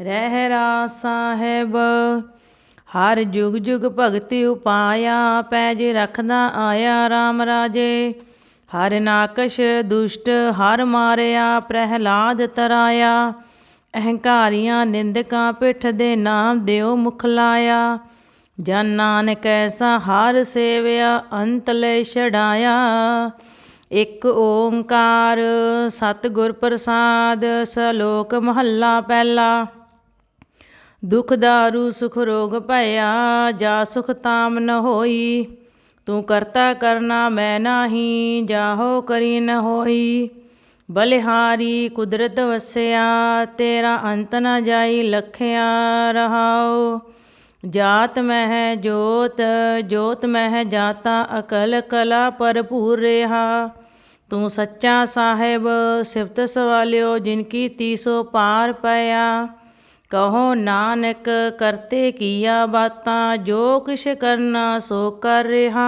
ਰਹਿਰਾ ਸਾਹਿਬ। ਹਰ ਜੁਗ ਜੁਗ ਭਗਤੀ ਉਪਾਇਆ, ਪੈਜ ਰਖਦਾ ਆਇਆ RAM ਰਾਜੇ। ਹਰ ਨਾਕਸ਼ ਦੁਸ਼ਟ, ਹਰ ਮਾਰਿਆ, ਪ੍ਰਹਿਲਾਦ ਤਰਾਇਆ। ਅਹੰਕਾਰੀਆਂ ਨਿੰਦਕਾਂ ਪਿੱਠ ਦੇ ਨਾਮ ਦਿਓ ਮੁਖ ਲਾਇਆ। ਜਨ ਨਾਨਕ ਐਸਾ ਹਰ ਸੇਵਿਆ, ਅੰਤ ਲੈ ਛਡਾਇਆ। ਇਕ ਓੰਕਾਰ ਸਤਿਗੁਰ ਪ੍ਰਸਾਦ, ਸਲੋਕ ਮਹੱਲਾ ਪਹਿਲਾ। ਦੁਖ ਦਾਰੂ, ਸੁਖ ਰੋਗ ਭਇਆ, ਜਾ ਸੁਖ ਤਾਮ ਨ ਹੋਈ। ਤੂੰ ਕਰਤਾ ਕਰਨਾ ਮੈਂ ਨਾਹੀ, ਜਾਹੋ ਕਰੀ ਨ ਹੋਈ। ਬਲਿਹਾਰੀ ਕੁਦਰਤ ਵਸਿਆ, ਤੇਰਾ ਅੰਤ ਨ ਜਾਈ ਲਖਿਆ ਰਹਾਉ। ਜਾਤ ਮਹਿ ਜੋਤ ਜੋਤ ਮਹਿ ਜਾਤਾ, ਅਕਲ ਕਲਾ ਭਰਪੂਰ ਰਹਾ। ਤੂੰ ਸੱਚਾ ਸਾਹਿਬ, ਸਿਫਤ ਸਵਾਲਿਓ, ਜਿਨ ਕੀ ਤੀਸੋ ਪਾਰ ਪਿਆ। ਕਹੋ ਨਾਨਕ, ਕਰਤੇ ਕੀਆ ਬਾਤਾਂ, ਜੋ ਕਿਛ ਕਰਨਾ ਸੋ ਕਰ ਰਿਹਾ।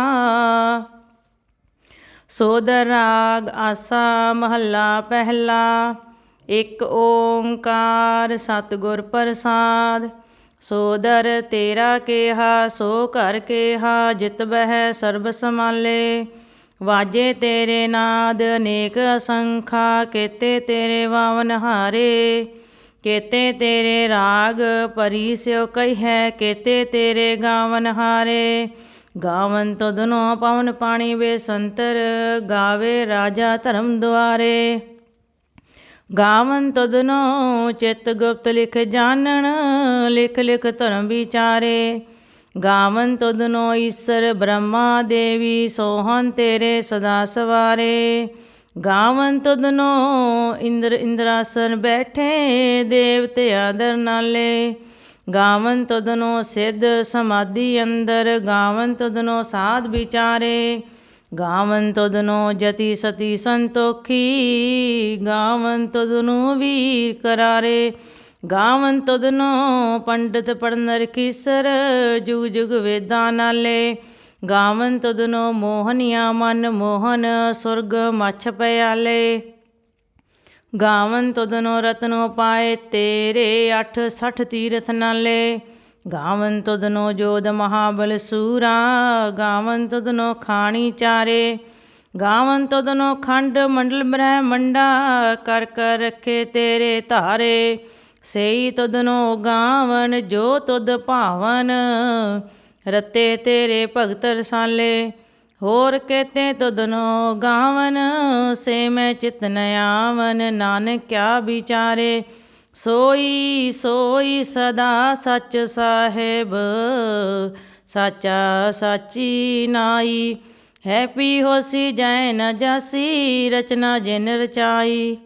ਸੋਦਰ ਰਾਗ ਆਸਾ ਮਹੱਲਾ ਪਹਿਲਾ, ਇੱਕ ਓੰਕਾਰ ਸਤਿਗੁਰ ਪ੍ਰਸਾਦ। ਸੋਦਰ ਤੇਰਾ ਕੇਹਾ, ਸੋ ਘਰ ਕੇਹਾ, ਜਿਤ ਬਹਿ ਸਰਬ ਸਮਾਲੇ ਵਾਜੇ ਤੇਰੇ ਨਾਦ, ਅਨੇਕ ਅਸੰਖਾ, ਕੇਤੇ ਤੇਰੇ ਵਾਵਨ ਹਾਰੇ। ਕੇਤੇ ਤੇਰੇ ਰਾਗ ਪਰੀ ਸਿਓ ਕਹੀਐ ਕੇਤੇ ਤੇਰੇ ਗਾਵਨ ਹਾਰੇ। ਗਾਵਨ ਤੁਧਨੋ ਪਵਨ ਪਾਣੀ ਵੇ ਸੰਤਰ, ਗਾਵੇ ਰਾਜਾ ਧਰਮ ਦੁਆਰੇ। ਗਾਵਨ ਤੁਧਨੋ ਚਿਤ ਗੁਪਤ ਲਿਖ ਜਾਣਨ, ਲਿਖ ਲਿਖ ਧਰਮ ਵਿਚਾਰੇ। ਗਾਵਨ ਤੁਧਨੋ ਈਸ਼ਰ ਬ੍ਰਹਮਾ ਦੇਵੀ ਸੋਹਨ ਤੇਰੇ ਸਦਾ ਸਵਾਰੇ। ਗਾਵਨ ਤੁਧਨੋ ਇੰਦਰ ਇੰਦਰਾਸਨ ਬੈਠੇ ਦੇਵਤੇ ਆਦਰ ਨਾਲੇ। ਗਾਵਨ ਤੁਧਨੋ ਸਿੱਧ ਸਮਾਧੀ ਅੰਦਰ, ਗਾਵਨ ਤੁਧਨੋ ਸਾਧ ਵਿਚਾਰੇ। ਗਾਵਨ ਤੁਧਨੋ ਜਤੀ ਸਤੀ ਸੰਤੋਖੀ, ਗਾਵਨ ਤੁਧਨੋ ਵੀਰ ਕਰਾਰੇ। ਗਾਵਨ ਤੁਧਨੋ ਪੰਡਤ ਪੜਨਰ ਕੀਸਰ, ਜੁਗ ਜੁਗ ਵੇਦਾਂ ਨਾਲੇ। ਗਾਵਨ ਤੁਧਨੋ ਮੋਹਨੀਆ ਮਨ ਮੋਹਨ ਸੁਰਗ ਮਛ ਪਿਆਲੇ। ਗਾਵਨ ਤੁਧਨੋ ਰਤਨੋ ਪਾਏ ਤੇਰੇ 8 60 ਤੀਰਥ ਨਾਲੇ। ਗਾਵਨ ਤੁਧਨੋ ਜੋਦ ਮਹਾਬਲ ਸੂਰਾ, ਗਾਵਨ ਤੁਧਨੋ ਖਾਣੀ ਚਾਰੇ। ਗਾਵਨ ਤੁਧਨੋ ਖੰਡ ਮੰਡਲ ਬ੍ਰਹਮੰਡਾ, ਕਰ ਕਰ ਰਖੇ ਤੇਰੇ ਧਾਰੇ। ਸਈ ਤੁਧਨੋ ਗਾਵਨ, ਜੋ ਤੁਧ ਭਾਵਨ ਰਤੇ ਤੇਰੇ ਭਗਤ ਰਸਾਲੇ, ਹੋਰ ਕਹਤੇ ਤੁਧਨੋ ਗਾਵਨ, ਸੇ ਮੈਂ ਚਿਤ ਨ ਆਵਨ ਨਾਨਕ ਵਿਚਾਰੇ, ਸੋਈ ਸੋਈ ਸਦਾ ਸੱਚ ਸਾਹਿਬ, ਸਾਚਾ ਸਾਚੀ ਨਾਈ, ਹੈਪੀ ਹੋਸੀ ਜੈ ਨ ਜਾਸੀ, ਰਚਨਾ ਜਿਨ ਰਚਾਈ।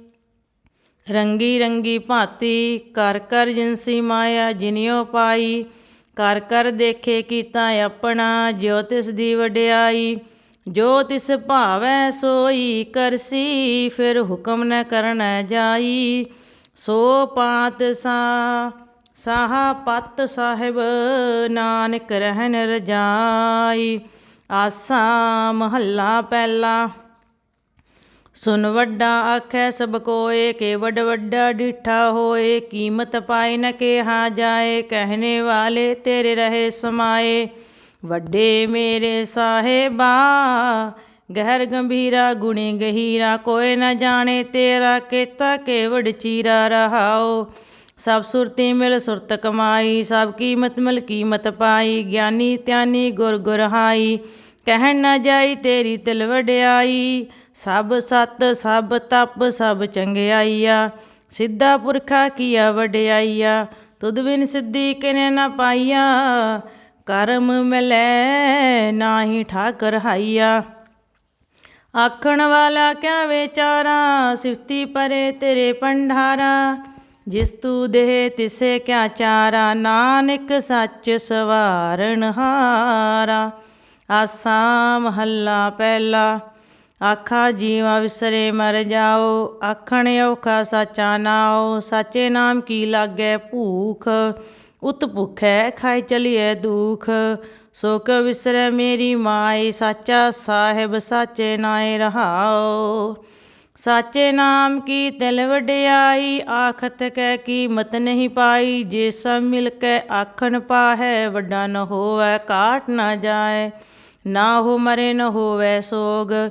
ਰੰਗੀ ਰੰਗੀ ਭਾਤੀ ਕਰ ਕਰ ਜਿਨਸੀ ਮਾਇਆ ਜਿਨਿਓ ਪਾਈ ਕਰ ਕਰ ਦੇਖੇ ਕੀਤਾ ਆਪਣਾ ਜੋ ਤਿਸ ਦੀ ਵਡਿਆਈ, ਜੋ ਤਿਸ ਭਾਵੈ ਸੋਈ ਕਰਸੀ, ਫਿਰ ਹੁਕਮ ਨ ਕਰਨਾ ਜਾਈ। ਸੋ ਪਾਤ ਸਾ, ਸਾਹ ਪਤ ਸਾਹਿਬ, ਨਾਨਕ ਰਹਿਨ ਰਜਾਈ। ਆਸਾ ਮਹੱਲਾ ਪਹਿਲਾ ਸੁਨ ਵੱਡਾ ਆਖੈ ਸਭ ਕੋਏ ਕੇ ਵੱਡਾ ਡਿਠਾ ਹੋਏ, ਕੀਮਤ ਪਾਏ ਨ ਕਿਹਾ ਜਾਏ, ਕਹਿਣੇ ਵਾਲੇ ਤੇਰੇ ਰਹੇ ਸਮਾਏ। ਵੱਡੇ ਮੇਰੇ ਸਾਹਿਬਾ, ਗਹਿਰ ਗੰਭੀਰਾ, ਗੁਣੀ ਗਹੀਰਾ, ਕੋਈ ਨ ਜਾਣੇ ਤੇਰਾ ਕੀਤਾ ਕੇਵਡ ਚੀਰਾ ਰਹਾਓ। ਸਭ ਸੁਰਤੀ ਮਿਲ ਸੁਰਤ ਕਮਾਈ, ਸਭ ਕੀਮਤ ਮਿਲ ਕੀਮਤ ਪਾਈ, ਗਿਆਨੀ ਧਿਆਨੀ ਗੁਰ ਗੁਰਹਾਈ ਕਹਿਣ ਨਾ ਜਾਈ ਤੇਰੀ ਤਿਲ ਵਡਿਆਈ ਸਭ ਸਤ, ਸਭ ਤਪ, ਸਭ ਚੰਗਿਆਈਆ। ਸਿੱਧਾ ਪੁਰਖਾ ਕੀਆ ਵਡਿਆਈਆ, ਤੁਧ ਬਿਨ ਸਿੱਧੀ ਕਿਨੇ ਨਾ ਪਾਈਆ। ਕਰਮ ਮਿਲੈ ਨਾਹੀ ਠਾਕਰ ਹਾਈਆ। ਆਖਣ ਵਾਲਾ ਕਿਆ ਵਿਚਾਰਾ ਸਿਫਤੀ ਪਰੇ ਤੇਰੇ ਪੰਡਾਰਾ ਜਿਸ ਤੂ ਦੇਹ ਤਿਸੇ ਕਿਆ ਚਾਰਾ, ਨਾਨਕ ਸੱਚ ਸਵਾਰਨ ਹਾਰਾ। ਆਸਾ ਮਹੱਲਾ ਪਹਿਲਾ। ਆਖਾ, ਜੀਵਾ ਵਿਸਰੇ ਮਰ ਜਾਓ, ਆਖਣ ਔਖਾ ਸਾਚਾ ਨਾਉ, ਸਾਚੇ ਨਾਮ ਕੀ ਲਾਗੈ ਭੂਖ? ਉਤ ਭੁਖੈ ਖਾਇ ਚਲੀਐ ਦੁਖ। ਸੋ ਵਿਸਰੈ ਮੇਰੀ ਮਾਈ ਸਾਚਾ ਸਾਹਿਬ ਸਾਚੇ ਨਾਏ ਰਹਾਓ ਸਾਚੇ ਨਾਮ ਕੀ ਤਿਲ ਵਡਿਆਈ, ਆਖਤ ਕੈ ਕੀਮਤ ਨਹੀਂ ਪਾਈ। ਜੇ ਸਭ ਮਿਲ ਕੇ ਆਖਣ ਪਾਹੈ, ਵੱਡਾ ਨ ਹੋਵੈ ਕਾਟ ਨ ਜਾਏ। ਨਾ ਹੋ ਮਰੇ ਨ ਹੋਵੈ ਸੋਗ।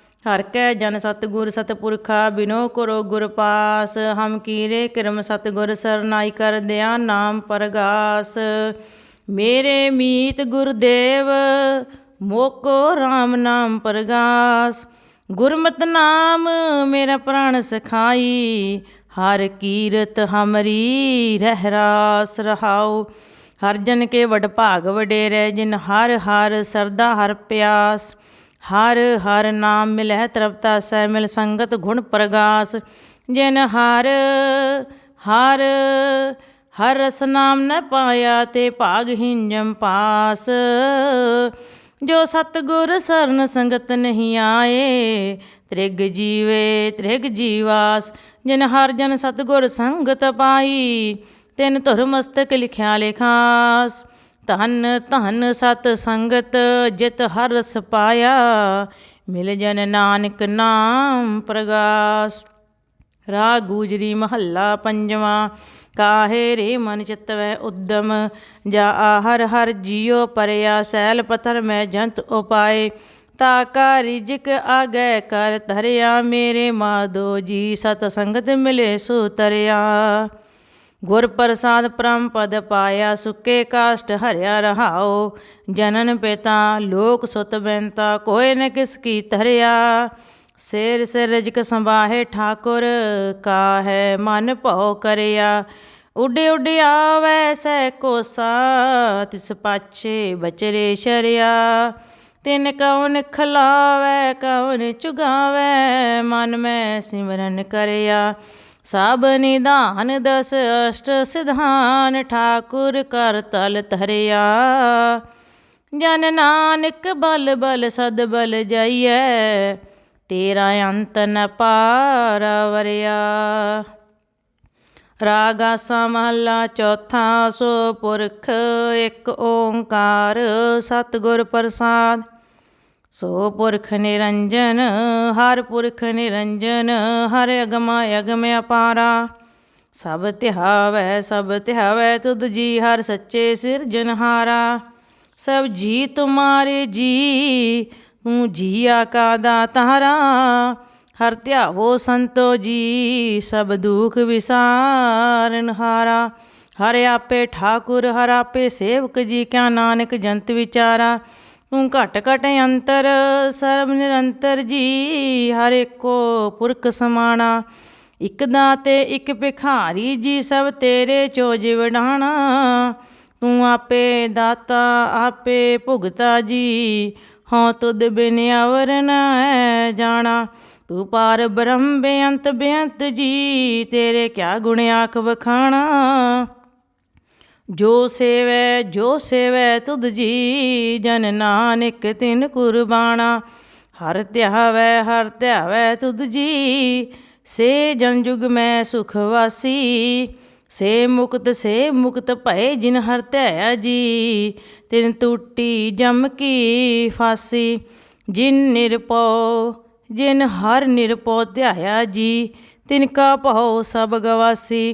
ਹਰ ਕੈ ਜਨ ਸਤਗੁਰ ਸਤਪੁਰਖਾ, ਬਿਨੋ ਕਰੋ ਗੁਰ ਪਾਸ। ਹਮ ਕੀਰੇ ਕਰਮ ਸਤਗੁਰ ਸਰਨਾਈ ਕਰ ਦਿਆ ਨਾਮ ਪਰਗਾਸ। ਮੇਰੇ ਮੀਤ ਗੁਰਦੇਵ, ਮੋਕੋ RAM ਨਾਮ ਪਰਗਾਸ। ਗੁਰਮਤਿ ਨਾਮ ਮੇਰਾ ਪ੍ਰਾਣ ਸਖਾਈ, ਹਰ ਕੀਰਤ ਹਮਰੀ ਰਹਿ ਰਾਸ ਰਹਾਉ। ਹਰ ਜਨ ਕੇ ਵਡ ਭਾਗ ਵਡੇਰੇ, ਜਿਨ ਹਰ ਹਰ ਸਰਦਾ ਹਰ ਪਿਆਸ। ਹਰ ਹਰ ਨਾਮ ਮਿਲਹਿ ਤਰਪਤਾ ਸਹਿ ਮਿਲ ਸੰਗਤ ਗੁਣ ਪ੍ਰਗਾਸ, ਜਿਨ ਹਰ ਹਰ ਹਰ ਰਸ ਨਾਮ ਨ ਪਾਇਆ ਤੇ ਭਾਗ ਹਿੰਜਮ ਪਾਸ। ਜੋ ਸਤਗੁਰ ਸਰਨ ਸੰਗਤ ਨਹੀਂ ਆਏ, ਤ੍ਰਿਗ ਜੀਵੇ ਤ੍ਰਿਗ ਜੀਵਾਸ। ਜਿਨ ਹਰ ਜਨ ਸਤਗੁਰ ਸੰਗਤ ਪਾਈ, ਤਿਨ ਧੁਰ ਮਸਤਕ ਲਿਖਿਆ ਲਿਖਾਸ। ਧਨ ਧਨ ਸਤ ਸੰਗਤ ਜਿਤ ਹਰ ਰਸ ਮਿਲ ਜਨ ਨਾਨਕ ਨਾਮ ਪ੍ਰਗਾਸ। ਰਾ ਗੂਜਰੀ ਮਹੱਲਾ ਪੰਜਵਾਂ, ਕਾਹੇ ਰੇ ਮਨ ਚਿਤਵੈ ਉਦਮ? ਜਾ ਆਹਰ ਹਰ ਜੀਉ ਪਰਿਆ, ਸੈਲ ਪਥਰ ਮੈਂ ਜੰਤ ਉਪਾਏ। ਤਾ ਕਾ ਰਿਜਕ ਆਗੈ ਕਰ ਧਰਿਆ, ਮੇਰੇ ਮਾਦੋ ਜੀ ਸਤ ਸੰਗਤ ਮਿਲੇ ਸੋ ਤਰਿਆ। ਗੁਰ ਪ੍ਰਸਾਦ ਪ੍ਰਮ ਪਦ ਪਾਇਆ, ਸੁੱਕੇ ਕਾਸ਼ਟ ਹਰਿਆ ਰਹਾਓ ਜਨਨ ਪਿਤਾ, ਲੋਕ ਸੁਤ ਬੈੰਤਾ ਕੋਇ ਨ ਕਿਸ ਕੀ ਧਰਿਆ। ਸਿਰ ਸਿਰ ਰਜਕ ਸੰਭਾਹੇ ਠਾਕੁਰ, ਕਾਹੈ ਮਨ ਭਉ ਕਰਿਆ। ਉੱਡ ਉੱਡ ਆਵੈ ਸੈ ਕੋਸਾ, ਤਿਸ ਪਾਛੇ ਬਚਰੇ ਸ਼ਰਿਆ। ਤਿਨ ਕਉਨ ਖਲਾਵੈ, ਕਉਨ ਚੁਗਾਵੈ, ਮਨ ਮੈਂ ਸਿਮਰਨ ਕਰਿਆ। ਸਭ ਨਿਧਾਨ ਦਸ ਅਸ਼ਟ ਸਿਧਾਨ ਠਾਕੁਰ ਕਰ ਤਲ ਧਰਿਆ। ਜਨ ਨਾਨਕ ਬਲ ਬਲ ਸਦ ਬਲ ਜਾਈਐ, ਤੇਰਾ ਅੰਤ ਨ ਪਾਰ ਵਰਿਆ। ਰਾਗਾ ਸਮਹਲਾ ਚੌਥਾ ਸੋ ਪੁਰਖ, ਇੱਕ ਓੰਕਾਰ ਸਤਿਗੁਰ ਪ੍ਰਸਾਦ। ਸੋ ਪੁਰਖ ਨਿਰੰਜਨ, ਹਰ ਪੁਰਖ ਨਿਰੰਜਨ, ਹਰ ਅਗਮ ਅਗਮ ਅਪਾਰਾ। ਸਭ ਤਿਹਾਵੈ ਸਭ ਤਿਹਾਵੈ, ਤੁਧ ਜੀ ਹਰ ਸੱਚੇ ਸਿਰਜਨਹਾਰਾ ਸਭ ਜੀ ਤੁਮਾਰੇ ਜੀ, ਤੂੰ ਜੀਆ ਕਾ ਦਾਤਾਰਾ। ਹਰ ਧਿਆਵੋ ਸੰਤੋ ਜੀ, ਸਭ ਦੁਖ ਵਿਸਾਰਨਹਾਰਾ ਹਰ ਆਪੇ ਠਾਕੁਰ, ਹਰ ਆਪੇ ਸੇਵਕ ਜੀ, ਕਿਆ ਨਾਨਕ ਜੰਤ ਵਿਚਾਰਾ। ਤੂੰ ਘਟ ਘਟ ਅੰਤਰ, ਸਰਬ ਨਿਰੰਤਰ ਜੀ, ਹਰ ਏਕੋ ਪੁਰਖ ਸਮਾਣਾ। ਇਕ ਦਾਤੇ, ਇਕ ਭਿਖਾਰੀ ਜੀ, ਸਭ ਤੇਰੇ ਚੋ ਵਡਾਣਾ ਤੂੰ ਆਪੇ ਦਾਤਾ, ਆਪੇ ਭੁਗਤਾ ਜੀ, ਹਉ ਤੁਧ ਬਿਨ ਅਵਰ ਜਾਣਾ। ਤੂੰ ਪਾਰ ਬ੍ਰਹਮ ਬੇਅੰਤ ਬੇਅੰਤ ਜੀ, ਤੇਰੇ ਕਿਆ ਗੁਣ ਆਖ ਵਖਾਣਾ। ਜੋ ਸੇਵੈ ਜੋ ਸੇਵੈ ਤੁਧ ਜੀ, ਜਨ ਨਾਨਕ ਤਿਨ ਕੁਰਬਾਨਾ ਹਰ ਧਿਆਵੈ ਹਰ ਧਿਆਵੈ ਤੁਧ ਜੀ, ਸੇ ਜਨ ਜੁਗ ਮੈਂ ਸੁਖ ਵਾਸੀ। ਸੇ ਮੁਕਤ ਸੇ ਮੁਕਤ ਭਏ ਜਿਨ ਹਰ ਧਿਆਇਆ ਜੀ, ਤਿਨ ਟੂਟੀ ਜਮ ਕੀ ਫਾਸੀ। ਜਿਨ ਨਿਰਪਉ, ਜਿਨ ਹਰ ਨਿਰਪਉ ਧਿਆਇਆ ਜੀ, ਤਿਨ ਕਾ ਭਉ ਸਭ ਗਵਾਸੀ।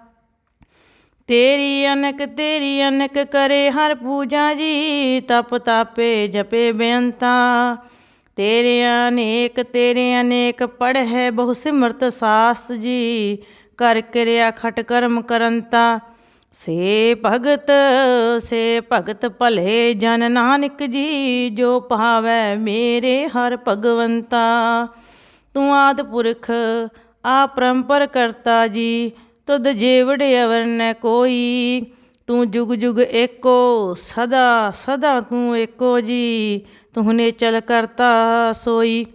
ਤੇਰੀ ਅਨਕ ਤੇਰੀ ਅਨਕ ਕਰੇ ਹਰ ਪੂਜਾ ਜੀ, ਤਪ ਤਾਪੇ ਜਪੇ ਬੇਅੰਤਾ। ਤੇਰੇ ਅਨੇਕ ਤੇਰੇ ਅਨੇਕ ਪੜ੍ਹੈ ਬਹੁ ਸਿਮਰਤ ਸਾਸ ਜੀ, ਕਰ ਕਿਰਿਆ ਖਟ ਕਰਮ ਕਰੰਤਾ। ਸੇ ਭਗਤ ਸੇ ਭਗਤ ਭਲੇ ਜਨ ਨਾਨਕ ਜੀ, ਜੋ ਭਾਵੈ ਮੇਰੇ ਹਰ ਭਗਵੰਤਾ। ਤੂੰ ਆਦ ਪੁਰਖ ਆ ਪਰੰਪਰ ਕਰਤਾ ਜੀ ਤੁਧ ਜੀਵੜ ਅਵਰ ਨ ਕੋਈ। ਤੂੰ ਜੁਗ ਜੁਗ ਏਕੋ, ਸਦਾ ਸਦਾ ਤੂੰ ਏਕੋ ਜੀ। ਤੂੰ ਨੇ ਚਲ ਕਰਤਾ ਸੋਈ,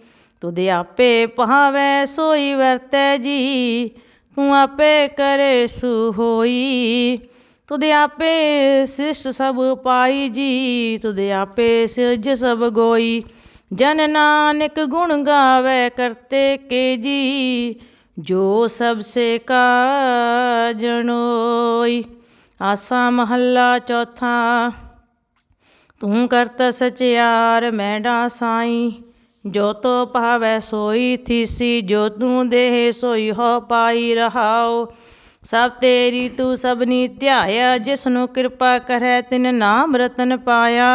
ਤੁਧ ਆਪੇ ਪਹਾਵੈ ਸੋਈ ਵਰਤੈ ਜੀ। ਤੂੰ ਆਪੇ ਕਰੇ ਸੁ ਹੋਈ, ਤੁਧ ਆਪੇ ਸਿਸ਼ਟ ਸਭ ਪਾਈ ਜੀ। ਤੁਧ ਆਪੇ ਸਿਰਜ ਸਭ ਗੋਈ, ਜਨ ਨਾਨਕ ਗੁਣ ਗਾਵੇ ਕਰਤੇ ਕੇ ਜੀ। ਜੋ ਸਭ ਸੇ ਕਾ ਜਣੋਈ ਆਸਾ ਮਹੱਲਾ ਚੌਥਾ। ਤੂੰ ਕਰਤ ਸਚਿਆਰ ਮੈਂਡਾ ਸਾਈ। ਜੋ ਤੋ ਭਾਵੈ ਸੋਈ ਥੀਸੀ, ਜੋ ਤੂੰ ਦੇਹ ਸੋਈ ਹੋ ਪਾਈ ਰਹਾਓ ਸਭ ਤੇਰੀ ਤੂੰ ਸਭਨੀ ਧਿਆਇਆ ਜਿਸ ਨੂੰ ਕਿਰਪਾ ਕਰੈ, ਤਿਨ ਨਾਮ ਰਤਨ ਪਾਇਆ।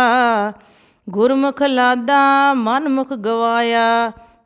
ਗੁਰਮੁਖ ਲਾਦਾ, ਮਨਮੁਖ ਗਵਾਇਆ।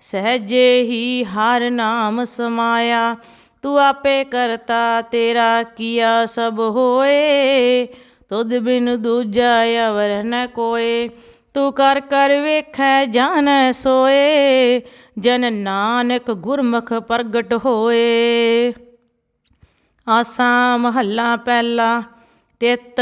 ਸਹਜੇ ਹੀ ਹਰ ਨਾਮ ਸਮਾਇਆ। ਤੂੰ ਆਪੇ ਕਰਤਾ ਤੇਰਾ ਕੀਆ ਸਭ ਹੋਏ। ਤੁਧ ਬਿਨ ਦੂਜਾ ਅਵਰ ਨ ਕੋਏ। ਤੂੰ ਕਰ ਕਰ ਵੇਖੈ ਜਾਣੈ ਸੋਏ। ਜਨ ਨਾਨਕ ਗੁਰਮੁਖ ਪ੍ਰਗਟ ਹੋਏ। ਆਸਾ ਮਹੱਲਾ ਪਹਿਲਾ ਤਿਤ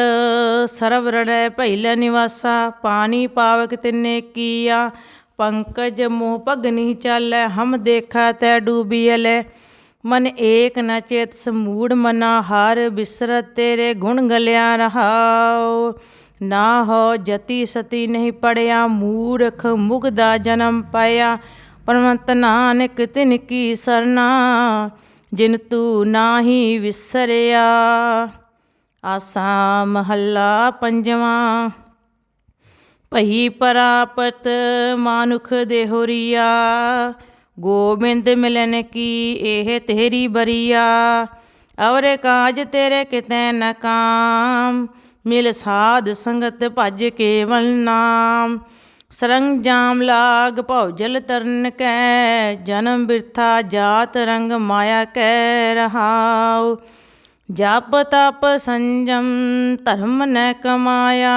ਸਰਵ ਰੜੈ ਭੈਲ ਨਿਵਾਸਾ। ਪਾਣੀ ਪਾਵਕ ਤਿਨੇ ਕੀਆ। ਪੰਕਜ ਮੋਹ ਭਗਨੀ ਚਾਲੈ, ਹਮ ਦੇਖਾ ਤੈ ਡੂਬੀਐਲੇ ਮਨ ਏਕ ਨ ਚੇਤ ਸਮੂੜ ਮਨਾ, ਹਰ ਬਿਸਰਤ ਤੇਰੇ ਗੁਣ ਗਲਿਆ ਰਹਾਉ। ਨਾ ਹੋ ਜਤੀ ਸਤੀ ਨਹੀਂ ਪੜਿਆ, ਮੂਰਖ ਮੁਗਦਾ ਜਨਮ ਪਾਇਆ। ਪਰਮੰਤ ਨਾਨਕ ਤਿਨ ਕੀ ਸਰਨਾ, ਜਿਨ ਤੂੰ ਨਾਹੀ ਵਿਸਰਿਆ। ਆਸਾ ਮਹੱਲਾ ਪੰਜਵਾਂ। ਭਈ ਪਰਾਪਤ ਮਾਨੁਖ ਦੇਹੁਰੀਆ, ਗੋਬਿੰਦ ਮਿਲਨ ਕੀ ਇਹ ਤੇਰੀ ਬਰੀਆ? ਔਰ ਕਾਜ ਤੇਰੇ ਕਿਤੇ ਨ ਕਾਮ, ਮਿਲ ਸਾਧ ਸੰਗਤ ਭਜ ਕੇਵਲ ਨਾਮ। ਸਰੰਜਾਮ ਲਾਗ ਭਉ ਜਲ ਤਰਨ ਕੈ, ਜਨਮ ਬਿਰਥਾ ਜਾਤ ਰੰਗ ਮਾਇਆ ਕੈ ਰਹਾਉ। ਜਪ ਤਪ ਸੰਜਮ ਧਰਮ ਨ ਕਮਾਇਆ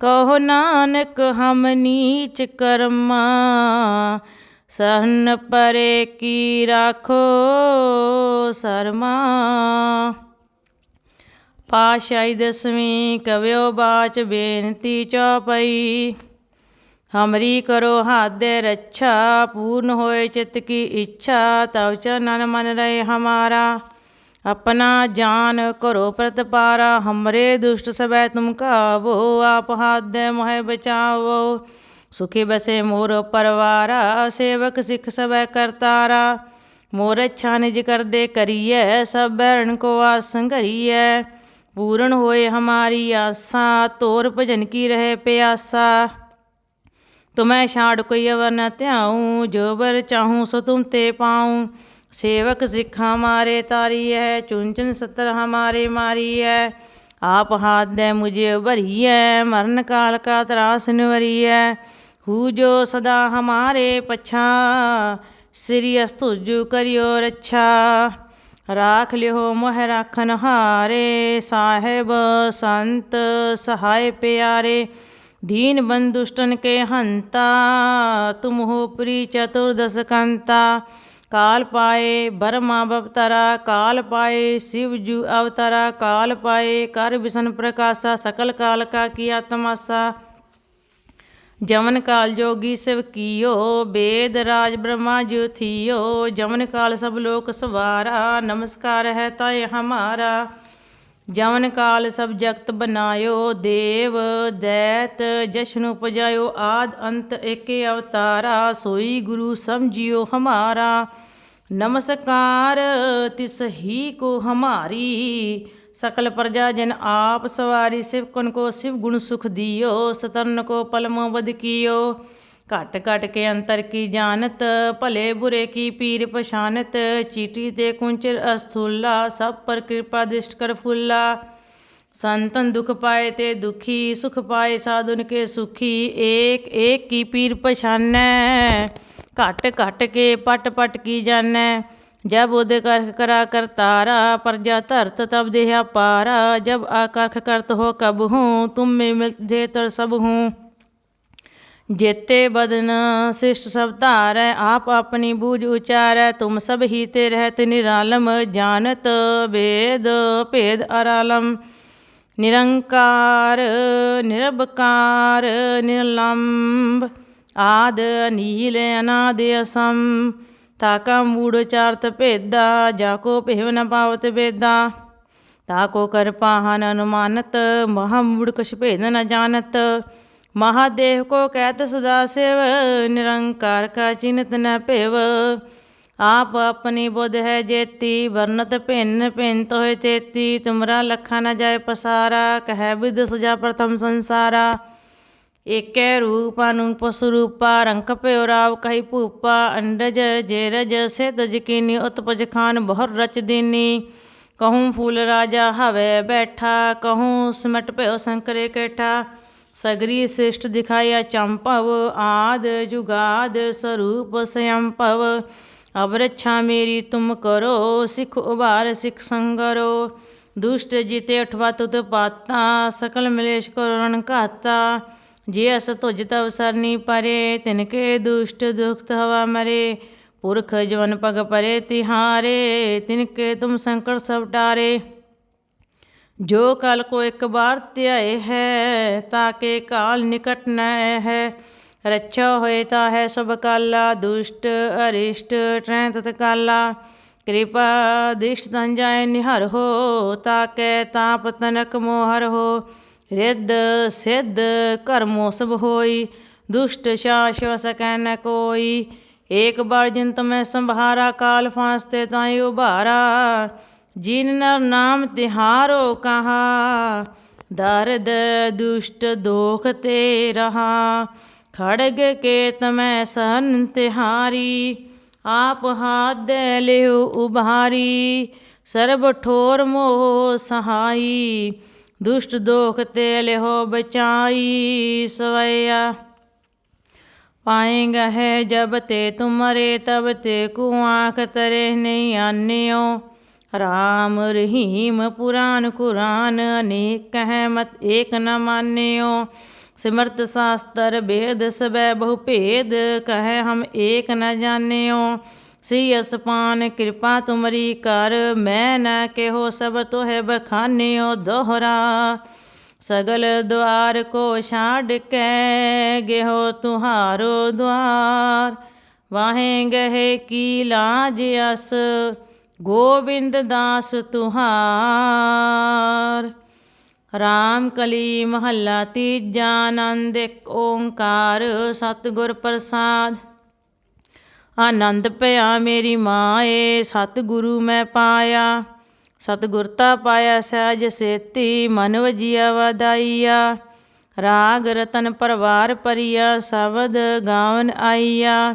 ਕਹੋ ਨਾਨਕ, ਹਮ ਨੀਚ ਕਰਮਾ, ਸਹਨ ਪਰੇ ਕੀ ਰਾਖੋ ਸਰਮਾ। ਪਾਸ਼ਾਈ ਦਸਵੀਂ ਕਵਿਓ ਬਾਚ ਬੇਨਤੀ ਚੌਪਈ, ਹਮਰੀ ਕਰੋ ਹਾਦੇ ਰੱਛਾ, ਪੂਰਨ ਹੋਏ ਚਿਤ ਕੀ ਇੱਛਾ, ਤਵ ਚਨਨ ਮਨ ਰਹੇ ਹਮਾਰਾ। ਆਪਣਾ ਜਾਨ ਕਰੋ ਪ੍ਰਤਪਾਰਾ, ਹਮਰੇ ਦੁਸ਼ਟ ਸਬੈ ਤੁਮ ਕਾਵੋ ਆਪ ਹਾਦੈ ਮੋਹਿ ਬਚਾਵੋ। ਸੁਖੀ ਬਸੇ ਮੋਰ ਪਰਵਾਰਾ, ਸੇਵਕ ਸਿਖ ਸਬੈ ਕਰਤਾਰਾ। ਮੋਰ ਅੱਛਾ ਨਿਜ ਕਰਦੇ ਕਰੀਐ, ਸਭ ਬੈਣ ਕੋ ਆਸੰ ਕਰੀਐ ਪੂਰਨ ਹੋਏ ਹਮਾਰੀ ਆਸਾ, ਤੋਰ ਭਜਨ ਕੀ ਰਹੇ ਪਿਆਸਾ। ਤੁਮੈ ਛਾੜ ਕੋਈ ਅਵਰ ਨ ਧਿਆਉ, ਜੋ ਬਰ ਚਾਹੂੰ ਸੋ ਤੁਮ ਤੇ ਪਾਉ। ते पाऊँ सेवक सिख हमारे तारी है चुन चुन सतर हमारे मारी है आप हाथ दे मुझे भरी है मरण काल का त्रास निवरी है हु जो सदा हमारे पछा श्री अस्तुजु करियो रक्षा राख लियो मोह राखन हारे साहेब संत सहाय प्यारे दीन बंधुष्टन के हंता तुम हो प्री चतुर्दश कंता ਕਾਲ ਪਾਏ ਬਰਮਾ ਬਵਤਰਾ ਕਾਲ ਪਾਏ ਸ਼ਿਵ ਜੂ ਅਵਤਰਾ, ਕਾਲ ਪਾਏ ਕਰ ਵਿਸ਼ਨ ਪ੍ਰਕਾਸ਼ਾ, ਸਕਲ ਕਾਲ ਕਾ ਕੀਆ ਤਮਾਸਾ ਜਮਨ ਕਾਲ ਜੋਗੀ ਸਿਵ ਕੀਓ, ਬੇਦ ਰਾਜ ਬ੍ਰਹਮਾ ਜੋ ਥੀਓ। ਜਮਨ ਕਾਲ ਸਭ ਲੋਕ ਸਵਾਰਾ, ਨਮਸਕਾਰ ਹੈ ਤਾਏ ਹਮਾਰਾ। जमन काल सब जगत बनायो देव दैत जश्न उपजायो आद अंत एके अवतारा सोई गुरु समझियो हमारा नमस्कार तिस ही को हमारी सकल प्रजा जन आप सवारी शिव कन को शिव गुण सुख दियो सतन को पलमो बद कियो घट घट के अंतर की जानत भले बुरे की पीर पछानत चीटी ते कुंचर अस्थूला सब पर कृपा दृष्ट कर फूला संतन दुख पाए ते दुखी सुख पाए साधुन के सुखी एक एक की पीर पछानै घट घट के पट पट की जानै जब उदय करख करा करतारा प्रजा धरत तब देहा पारा जब आकर्ख करत हो कब हूँ तुम में मिलते तर सब हूँ ਜੇਤੇ ਬਦਨ ਸਿਸ਼ਟ ਸਭ ਧਾਰੈ, ਆਪ ਆਪਣੀ ਬੂਝ ਉਚਾਰੈ, ਤੁਮ ਸਭ ਹੀ ਤੇ ਰਹਿਤ ਨਿਰਾਲਮ, ਜਾਣਤ ਵੇਦ ਭੇਦ ਅਰਾਲਮ। ਨਿਰੰਕਾਰ, ਨਿਰਭਕਾਰ ਨਿਰਲੰਭ ਆਦ ਨੀਲ ਅਨਾਦ ਅਸੰ ਤਾਕਾ ਮੂੜ ਚਾਰਤ ਭੇਦਾ, ਜਾ ਕੋ ਭੇਵ ਨ ਪਾਵਤ ਵੇਦਾ। ਤਾਕੋ ਕਰ ਪਾਹਨ ਅਨੁਮਾਨਤ, ਮਹਾ ਮੂੜ ਕਛ ਭੇਦ ਨ ਮਹਾਦੇਵ ਕੋ ਕਹਿਤ ਸਦਾ ਸਿਵ, ਨਿਰੰਕਾਰ ਕਾ ਚਿਨਤ ਨ ਭੇਵ। ਆਪ ਆਪਣੀ ਬੁੱਧ ਹੈ ਜੇਤੀ, ਵਰਨਤ ਭਿੰਨ ਭਿੰਨ ਹੋਏ ਤੇਤੀ ਤੁਮਰਾ ਲਖਾ ਨ ਜਾਏ ਪਸਾਰਾ, ਕਹਿ ਵਿਦ ਸਜਾ ਪ੍ਰਥਮ ਸੰਸਾਰਾ। ਏਕੈ ਰੂਪ ਅਨੂਪ ਸਰੂਪਾ ਰੰਕ ਭਇਓ ਰਾਵ ਕਹੀ ਭੂਪਾ। ਅੰਡਜ ਜੇਰਜ ਸਿਧ ਜਕੀਨੀ, ਉਤਪਜ ਖਾਨ ਬਹੁਰ ਰਚ ਦੀਨੀ। ਕਹੂੰ ਫੂਲ ਰਾਜਾ ਹਵੇ ਬੈਠਾ, ਕਹੂੰ ਸਿਮਟ ਭਇਓ ਸੰਕਰੇ ਕੈਠਾ। ਸਗਰੀ ਸਿਸ਼ਟ ਦਿਖਾਇਆ ਚੰਪਵ, ਆਦ ਜੁਗਾਦ ਸਰੂਪ ਸਯੰਪਵ। ਅਬ ਰੱਛਾ ਮੇਰੀ ਤੁਮ ਕਰੋ, ਸਿਖ ਉਬਾਰ ਸਿਖ ਸੰਗਰੋ ਦੁਸ਼ਟ ਜਿਤੇ ਅਠਵਾ ਤੁਤ ਪਾਤਾ, ਸਕਲ ਮਲੇਸ਼ ਕਰੋ ਰਣ ਘਾਤਾ। ਜੇ ਅਸ ਤੁਜ ਤਵ ਸਰਨੀ ਪਰੇ ਤਿਨ ਕੇ ਦੁਸ਼ਟ ਦੁਖਤ ਹਵਾ ਮਰੇ। ਪੁਰਖ ਜਵਨ ਪਗ ਪਰੇ ਤਿਹਾਰੇ ਤਿਨ ਕੇ ਤੁਮ ਸੰਕਟ ਸਭ ਟਾਰੇ। ਜੋ ਕਲ ਕੋ ਇੱਕ ਬਾਰ ਧਿਆਏ ਹੈ ਤਾਕੇ ਕਾਲ ਨਿਕਟ ਨ ਹੈ। ਰੱਛਾ ਹੋਏ ਤਾ ਹੈ ਸਭ ਕਾਲਾ, ਦੁਸ਼ਟ, ਅਰਿਸ਼ਟ ਟ੍ਰੈ ਤਤ ਕਾਲਾ। ਕਿਰਪਾ ਦਿਸ਼ਟ ਤਨ ਜਾਏ ਨਿਹਰ ਹੋ ਤਾਕੇ ਤਾਪ ਤਨਕ ਮੋਹਰ ਹੋ। ਰਿੱਧ ਸਿੱਧ ਕਰਮੋ ਸਭ ਹੋਈ, ਦੁਸ਼ਟ ਸ਼ਾਸ਼ਵ ਸਕੈ ਨ ਕੋਈ। ਏਕ ਬਾਰ ਜਿੰਤ ਮੈਂ ਸੰਭਾਰਾ, ਕਾਲ ਫਾਂਸਤੇ ਤਾਈ ਉਭਾਰਾ। ਜਿਨ ਨਰ ਨਾਮ ਤਿਹਾਰੋ ਕਹਾ, ਦਰਦ ਦੁਸ਼ਟ ਦੋਖ ਤੇ ਰਹਾ। ਖੜਗ ਕੇ ਤਮੈ ਸਹਨ ਤਿਹਾਰੀ, ਆਪ ਹਾਥ ਦੇ ਲਿਓ ਉਭਾਰੀ। ਸਰਬ ਠੋਰ ਮੋਹ ਸਹਾਈ, ਦੁਸ਼ਟ ਦੋਖ ਤੇ ਲਿਹੋ ਬਚਾਈ। ਸਵਈਆ ਪਾਏਗਾ ਹੈ ਜਬ ਤੇ ਤੁਮਰੇ, ਤਬ ਤੇ ਕੂ ਆਂਖ ਤਰੇ ਨਹੀਂ ਆਨਿਓ। ਰਾਮ ਰਹੀਮ ਪੁਰਾਨ ਕੁਰਾਨ, ਅਨੇਕ ਕਹਿ ਮਤ ਏਕ ਨ ਮਾਨਿਓ। ਸਿਮਰਤ ਸਾਸਤਰ ਬੇਦ ਸਬੈ ਬਹੁ ਭੇਦ, ਕਹੈ ਹਮ ਏਕ ਨ ਜਾਣਿਓ। ਸ੍ਰੀ ਅਸਪਾਨ ਕਿਰਪਾ ਤੁਮਰੀ ਕਰ, ਮੈਂ ਨਾ ਕਿਹੋ ਸਭ ਤੋਹਿ ਬਖਾਨਿਓ ਦੋਹਰਾ। ਸਗਲ ਦੁਆਰ ਕੋ ਛਾੜ ਕੇ ਗਿਹੋ ਤੁਹਾਰੋ ਦੁਆਰ। ਵਾਹੇ ਗਏ ਕੀ ਲਾਜ ਅਸ ਗੋਬਿੰਦ ਦਾਸ ਤੁਹਾਰ। ਰਾਮ ਕਲੀ ਮਹੱਲਾ ਤੀਜਾ ਆਨੰਦ, ਇੱਕ ਓੰਕਾਰ ਸਤਿਗੁਰ ਪ੍ਰਸਾਦ। ਆਨੰਦ ਭਇਆ ਮੇਰੀ ਮਾਏ, ਸਤਿਗੁਰੂ ਮੈਂ ਪਾਇਆ। ਸਤਿਗੁਰਤਾ ਪਾਇਆ ਸਹਿਜ ਸੇਤੀ, ਮਨ ਵਜੀਆ ਵਦਾਈਆ ਰਾਗ ਰਤਨ ਪਰਵਾਰ ਪਰਿਆ ਸ਼ਬਦ ਗਾਵਨ ਆਈਆ।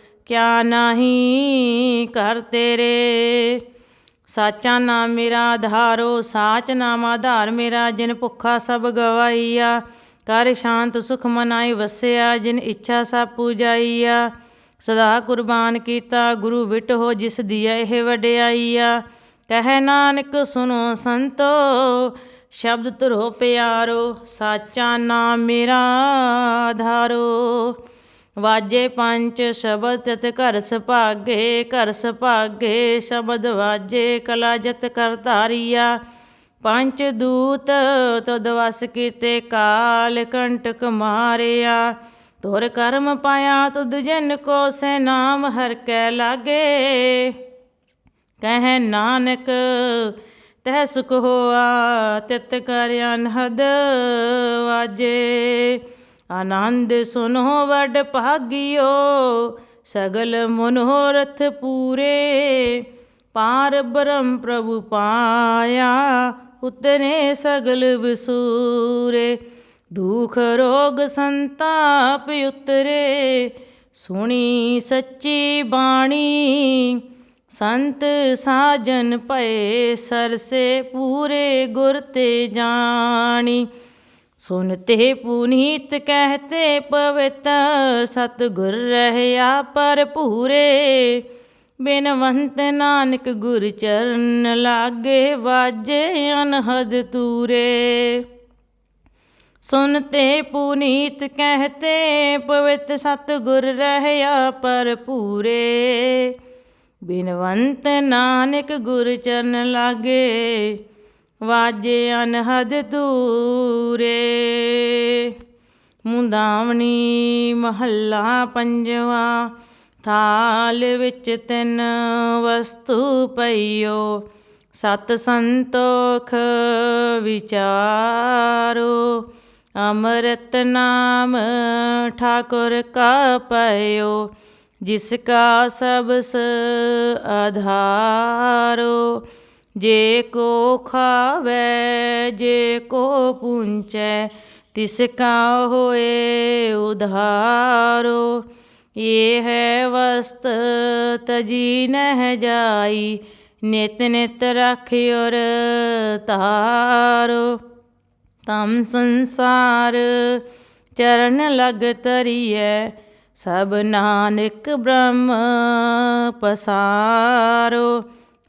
ਕਿਆ ਨਾਹੀ ਕਰ ਤੇਰੇ। ਸਾਚਾ ਨਾਮ ਮੇਰਾ ਆਧਾਰੋ, ਸਾਚ ਨਾਮ ਆਧਾਰ ਮੇਰਾ, ਜਿਨ ਭੁੱਖਾ ਸਭ ਗਵਾਈਆ। ਕਰ ਸ਼ਾਂਤ ਸੁਖ ਮਨਾਈ ਵਸਿਆ, ਜਿਨ ਇੱਛਾ ਸਭ ਪੂਜਾਈਆ। ਸਦਾ ਕੁਰਬਾਨ ਕੀਤਾ, ਗੁਰੂ ਵਿਟ ਹੋ ਜਿਸ ਦੀ ਇਹ ਵਡਿਆਈਆ। ਕਹਿ ਨਾਨਕ ਸੁਨੋ ਸੰਤੋ, ਸ਼ਬਦ ਧਰੋ ਪਿਆਰੋ, ਸਾਚਾ ਨਾਮ ਮੇਰਾ ਆਧਾਰੋ। ਵਾਜੇ ਪੰਜ ਸ਼ਬਦ ਤਤ ਘਰ ਸੁਭਾਗੇ ਘਰ ਸੁਭਾਗੇ, ਸ਼ਬਦ ਵਾਜੇ ਕਲਾ ਜਤ ਕਰ ਧਾਰੀਆ। ਪੰਜ ਦੂਤ ਤਦ ਵਸ ਕੀਤੇ ਕਾਲ ਕੰਟਕ ਮਾਰਿਆ। ਤੋਰ ਕਰਮ ਪਾਇਆ ਤੁਧ ਜਨ ਕੋ ਸੇ ਨਾਮ ਹਰ ਕੈ ਲਾਗੇ। ਕਹਿ ਨਾਨਕ, ਤਹਿ ਸੁਖ ਹੋਆ ਤਿਤ ਕਰ ਅਨਹਦ ਵਾਜੇ। ਆਨੰਦ ਸੁਨੋ ਵਡ ਭਾਗਿਓ, ਸਗਲ ਮਨੋਰਥ ਪੂਰੇ। ਪਾਰ ਬ੍ਰਹਮ ਪ੍ਰਭੂ ਪਾਇਆ ਉਤਨੇ ਸਗਲ ਵਿਸੂਰੇ। ਦੁਖ ਰੋਗ ਸੰਤਾਪ ਉਤਰੇ, ਸੁਣੀ ਸੱਚੀ ਬਾਣੀ। ਸੰਤ ਸਾਜਨ ਪਏ ਸਰਸੇ ਪੂਰੇ ਗੁਰ ਤੇ ਜਾਣੀ। ਸੁਨਤੇ ਪੁਨੀਤ ਕਹਤੇ ਪਵਿੱਤ, ਸਤਿਗੁਰ ਰਹਿਆ ਪਰ ਪੂਰੇ ਬਿਨਵੰਤ ਨਾਨਕ ਗੁਰ ਚਰਨ ਲਾਗੇ ਵਾਜੇ ਅਨਹਦ ਤੂਰੇ। ਸੁਨਤੇ ਪੁਨੀਤ ਕਹਤੇ ਪਵਿੱਤ, ਸਤਿਗੁਰ ਰਹਿਆ ਪਰ ਪੂਰੇ ਬਿਨਵੰਤ ਨਾਨਕ ਗੁਰ ਚਰਨ ਲਾਗੇ ਵਾਜੇ ਅਨਹਦ ਦੂਰੇ। ਮੁੰਦਾਵਣੀ ਮਹੱਲਾ ਪੰਜਵਾ, ਥਾਲ ਵਿੱਚ ਤਿੰਨ ਵਸਤੂ ਪਈਓ। ਸਤ ਸੰਤੋਖ ਵਿਚਾਰੋ, ਅੰਮ੍ਰਿਤ ਨਾਮ ਠਾਕੁਰ ਕਾ ਪਇਓ, ਜਿਸ ਕਾ ਸਬਸ ਆਧਾਰੋ ਜੇ ਕੋ ਖਾਵੇ, ਜੇ ਕੋ ਪੁੰਚੈ, ਤਿਸ ਕਾ ਹੋਏ ਉਧਾਰੋ। ਇਹ ਹੈ ਵਸਤ ਤਜੀ ਨਹਿ ਜਾਈ, ਨਿਤ ਨਿਤ ਰਖਿਓਰ ਤਾਰੋ ਤਮ ਸੰਸਾਰ ਚਰਨ ਲਗ ਤਰੀਐ ਸਭ ਨਾਨਕ ਬ੍ਰਹਮ ਪਸਾਰੋ।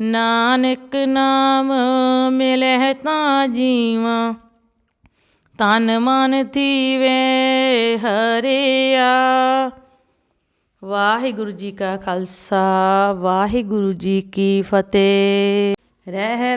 ਨਾਨਕ ਨਾਮ ਮਿਲੇ ਤਾਂ ਜੀਵਾ, ਤਨ ਮਨ ਥੀਵੇ ਹਰਿਆ। ਵਾਹਿਗੁਰੂ ਜੀ ਕਾ ਖਾਲਸਾ, ਵਾਹਿਗੁਰੂ ਜੀ ਕੀ ਫਤਿਹ। ਰਹਿ